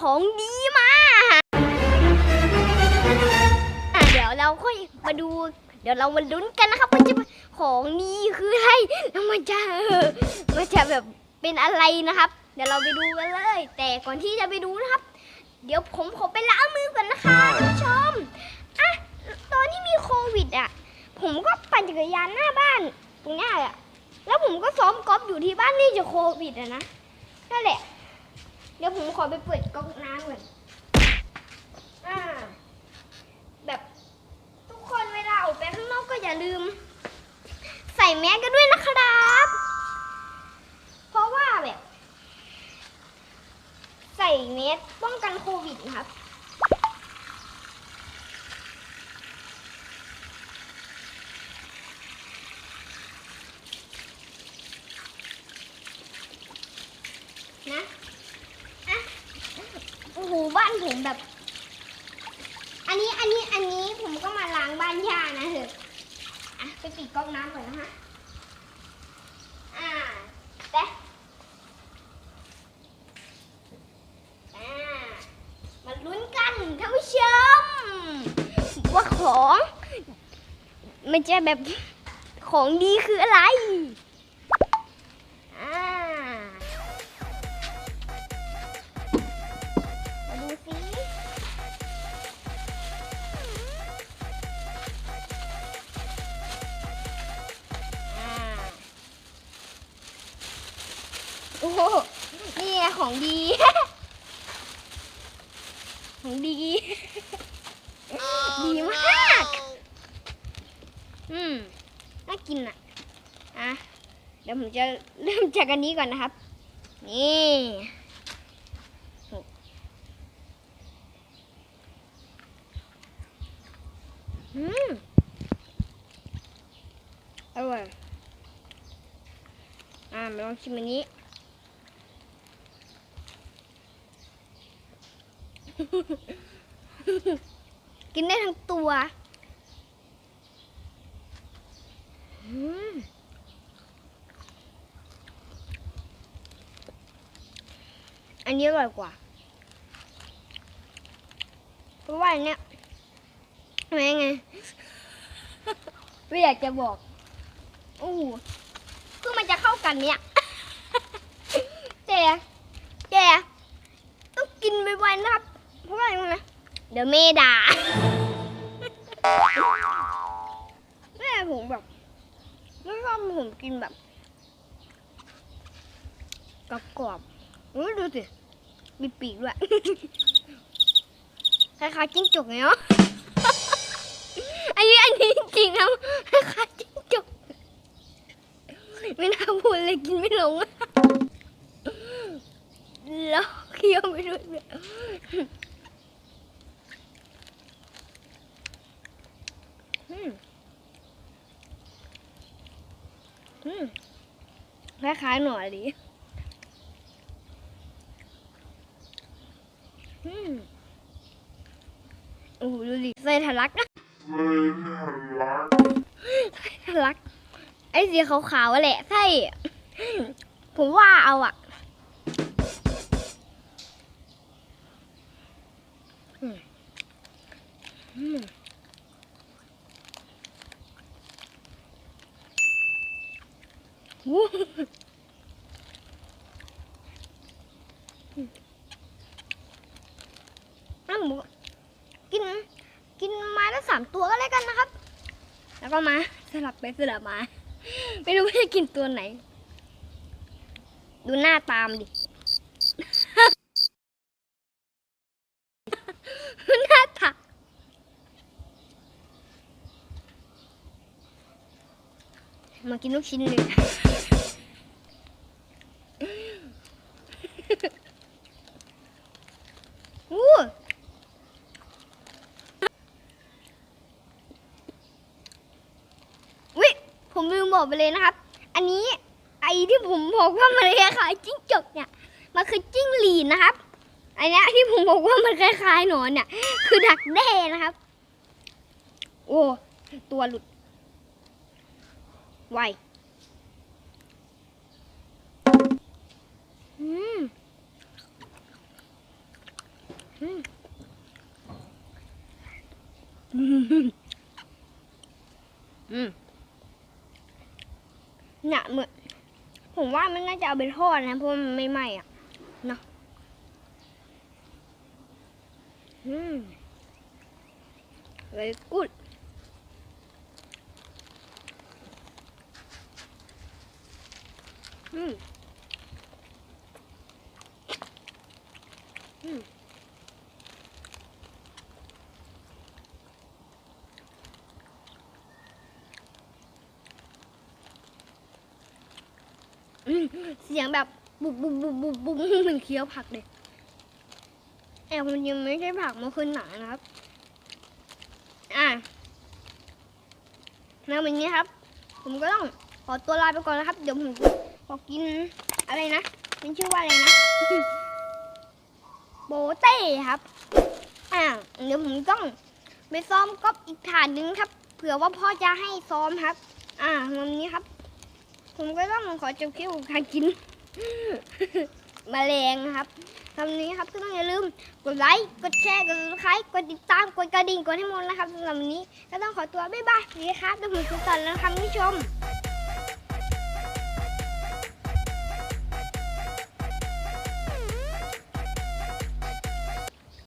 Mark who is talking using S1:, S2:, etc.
S1: ของดีมาเดี๋ยวเราค่อยมาดู เดี๋ยวเรามาลุ้นกันนะครับว่าจะของดีคืออะไรแล้วมันจะมันจะแบบเป็นอะไรนะครับ เดี๋ยวเราไปดูกันเลย แต่ก่อนที่จะไปดูนะครับ เดี๋ยวผมขอไปล้างมือก่อนนะคะคุณผู้ชมอะตอนที่มีโควิดอะผมก็ปั่นจักรยานหน้าบ้านตรงนี้อะแล้วผมก็ซ้อมกอล์ฟอยู่ที่บ้านนี่จะโควิดอะนะนั่นแหละ เดี๋ยวผมขอไปเปิดก๊อกน้ำก่อนอ่าแบบทุกคนเวลาออกไปข้างนอกก็อย่าลืม ใส่แมสกันด้วยนะครับ เพราะว่าแบบ ใส่แมสป้องกันโควิดนะครับ นะอะโอ้โห บ้านผมแบบ อันนี้อันนี้อันนี้ผมก็มาล้างบ้านย่านะเถอะอะไปปิดก๊อกน้ำก่อนนะฮะอ่าแต่อ่ามาลุ้นกันท่านผู้ชมว่าของ มันจะแบบของดีคืออะไร นี่ไงของดี ของดี ดีมาก อืม น่ากินอะ อะ เดี๋ยวผมจะเริ่มจากอันนี้ก่อนนะครับ นี่อืมอร่อยอ่ามาลองชิมอันนี้ กินได้ทั้งตัวอืมอันนี้อร่อยกว่า เพราะว่าอันเนี้ยไม่ไง ไม่อยากจะบอก โอ้โหคือมันจะเข้ากันเนี่ย แต่แต่ต้องกินไวๆนะครับ เพราะว่าอะไรรู้ไหมเดี๋ยวเมด่าแม่ผมแบบไม่ชอบผมกินแบบกรอบๆอุ้ยดูสิ มีปีกด้วย คล้ายๆจิ้งจกไงเนาะอันนี้อันนี้จริงนะคล้ายๆจิ้งจก ไม่น่าพูดเลยกินไม่ลงแล้วเคี้ยวไปด้วยเนี่ย อืมอืมคล้ายๆหน่อยดิอืมโอ้โหดูดิไส้ทะลักอะไส้ทะลัก ไอ้สีขาวๆแหละใช่ผมว่าเอาอะอืมอืม น้ำหมูกิน กินไม้ละสามตัวก็แล้วกันนะครับ แล้วก็มาสลับไปสลับมา ไม่รู้ว่าจะกินตัวไหน ดูหน้าตามดิ หน้าตามากินลูกชิ้นเลย อู้วิผมลืมบอกไปเลยนะครับ อันนี้ไอ้ที่ผมบอกว่ามันคล้ายๆจิ้งจกเนี่ย มันคือจิ้งหรีดนะครับ อันนี้ที่ผมบอกว่ามันคล้ายๆหนอนเนี่ย คือดักแด้นะครับ โอ้ ตัวหลุด ไว อืมอืมอืมเนี่ยเหมือนผมว่ามันน่าจะเอาไปทอดนะเพราะมันไม่ไหม้อะเนาะอืม very good อืม เสียงแบบบุบบุบบุบบุบบุบเหมือนเคี้ยวผักเลยแต่มันยังไม่ใช่ผักมันคือหนังนะครับ อะแล้ววันนี้ครับ ผมก็ต้องขอตัวลาไปก่อนนะครับ เดี๋ยวผมขอกินอะไรนะมันชื่อว่าอะไรนะ โบเต้ครับ อ่าเดี๋ยวผมต้องไปซ้อมก๊อปอีกฐานหนึงครับ เผื่อว่าพ่อจะให้ซ้อมครับ อ่าวันนี้ครับ ผมก็ต้องขอจบคลิปของการกินแมลงนะครับคำนี้ครับก็ต้องอย่าลืมกดไลค์กดแชร์กดคลิกกดติดตามกดกระดิ่งกดให้หมดนะครับสำหรับวันนี้ก็ต้องขอตัวบ๊ายบายสวัสดีครับเดี๋ยวผมจะสอนแล้วนะครับผู้ชม